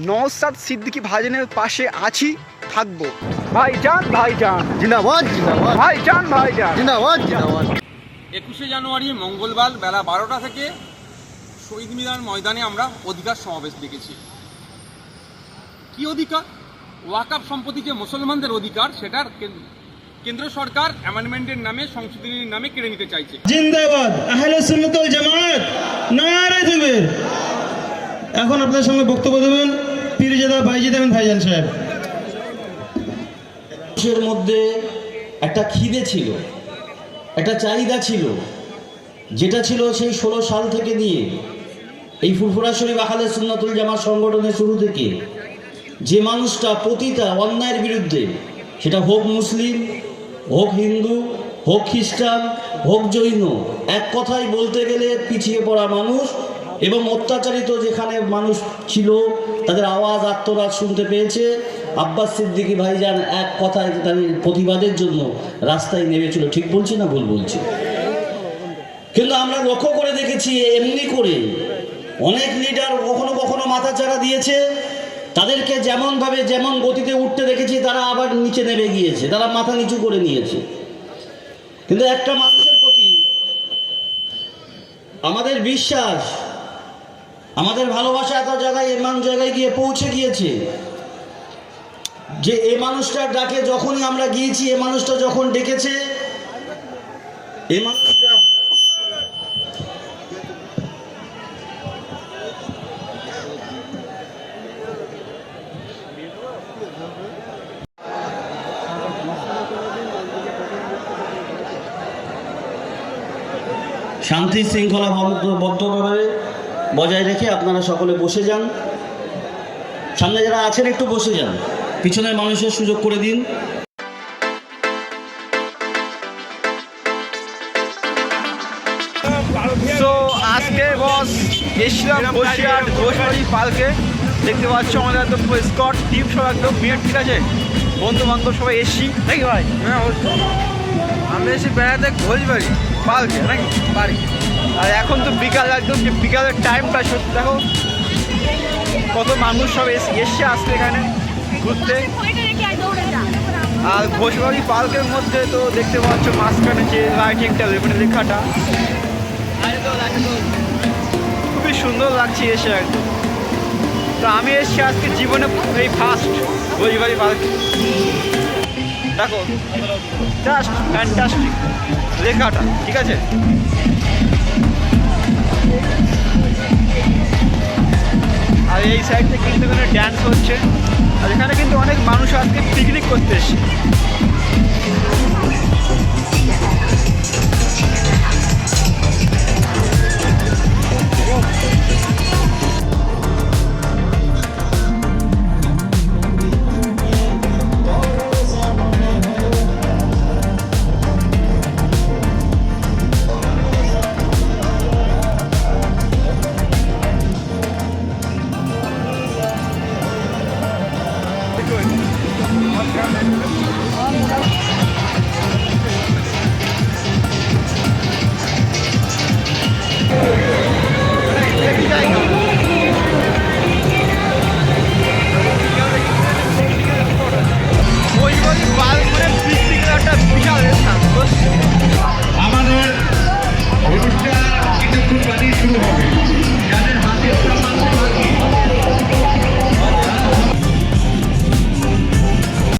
নওসাদ সিদ্দিকি ভাইজানের পাশে আছি থাকব। ভাইজান ভাইজান। জিন্দাবাদ জিন্দাবাদ। ভাইজান ভাইজান। জিন্দাবাদ জিন্দাবাদ। একুশে জানুয়ারি মঙ্গলবার বেলা বারোটা থেকে শহীদ মিনার ময়দানে আমরা অধিকার সমাবেশ দেখেছি। কি অধিকার? ওয়াকাফ সম্পত্তি যে মুসলমানদের অধিকার সেটার কেন- কেন্দ্র সরকার অ্যামেন্ডমেন্টের নামে সংশোধনীর নামে কেড়ে নিতে চাইছে। জিন্দাবাদ আহলে সুন্নতুল জামাত নারে দেবে এখন আপনার সঙ্গে বক্তব্য দেবেন দেবেন ভাইজান সাহেব। মানুষের মধ্যে একটা খিদে ছিল, একটা চাহিদা ছিল, যেটা ছিল সেই ষোলো সাল থেকে নিয়ে এই ফুরফুরা শরীফ সুন্নাতুল জামাত সংগঠনের শুরু থেকে যে মানুষটা প্রতিটা অন্যায়ের বিরুদ্ধে, সেটা হোক মুসলিম, হোক হিন্দু, হোক খ্রিস্টান, হোক জৈন, এক কথাই বলতে গেলে পিছিয়ে পড়া মানুষ এবং অত্যাচারিত যেখানে মানুষ ছিল, তাদের আওয়াজ, আত্মরাজ শুনতে পেয়েছে। আব্বাস সিদ্দিকী ভাইজান এক কথায় তাদের প্রতিবাদের জন্য রাস্তায় নেমেছিল। ঠিক বলছি না ভুল বলছি? কিন্তু আমরা লক্ষ্য করে দেখেছি, এমনি করে অনেক লিডার কখনো কখনো মাথাচাড়া দিয়েছে। তাদেরকে যেমনভাবে যেমন গতিতে উঠতে দেখেছি, তারা আবার নিচে নেমে গিয়েছে। তারা মাথা নিচু করে নিয়েছে। কিন্তু একটা মানুষের প্রতি আমাদের বিশ্বাস আমাদের ভালোবাসা এত জায়গায়, এমন জায়গায় গিয়ে পৌঁছে গিয়েছে যে এই মানুষটার ডাকে যখনই আমরা গিয়েছি, এ মানুষটা যখন ডেকেছে এই মানুষটা শান্তি শৃঙ্খলা বদ্ধভাবে বজায় রেখে আপনারা সকলে বসে যান। সামনে যারা আছেন একটু বসে যান। পিছনের মানুষের সুযোগ করে দিন। তো আজকে বস এসছিলাম বসিরহাট ঘোষবাড়ি পার্কে। দেখতে পাচ্ছ আমাদের একদম স্কট টিম সব একদম মেয়ে ঠিক আছে? বন্ধু বান্ধব সবাই এসছি নাকি ভাই? হ্যাঁ আমরা এসে বেড়াতে ঘোষবাড়ি পার্কে নাকি? বাড়ি। এখন তো বিকাল, একদম যে বিকালের টাইমটা সত্যি দেখো, কত মানুষ সব এস- আসছে এখানে ঘুরতে। আর ঘোষবাড়ি পার্কের মধ্যে তো দেখতে পাচ্ছ মাঝখানে যে লাইটিংটা মানে লেখাটা। খুবই সুন্দর লাগছে এসে একদম। তো আমি এসেছি আজকে জীবনে এই ফার্স্ট ঘোষবাড়ি পার্কে। দেখো জাস্ট ফ্যান্টাস্টিক লেখাটা, ঠিক আছে? এই সাইড থেকে কিন্তু এখানে ড্যান্স হচ্ছে। আর এখানে কিন্তু অনেক মানুষ আজকে পিকনিক করতে এসছে। Thank you.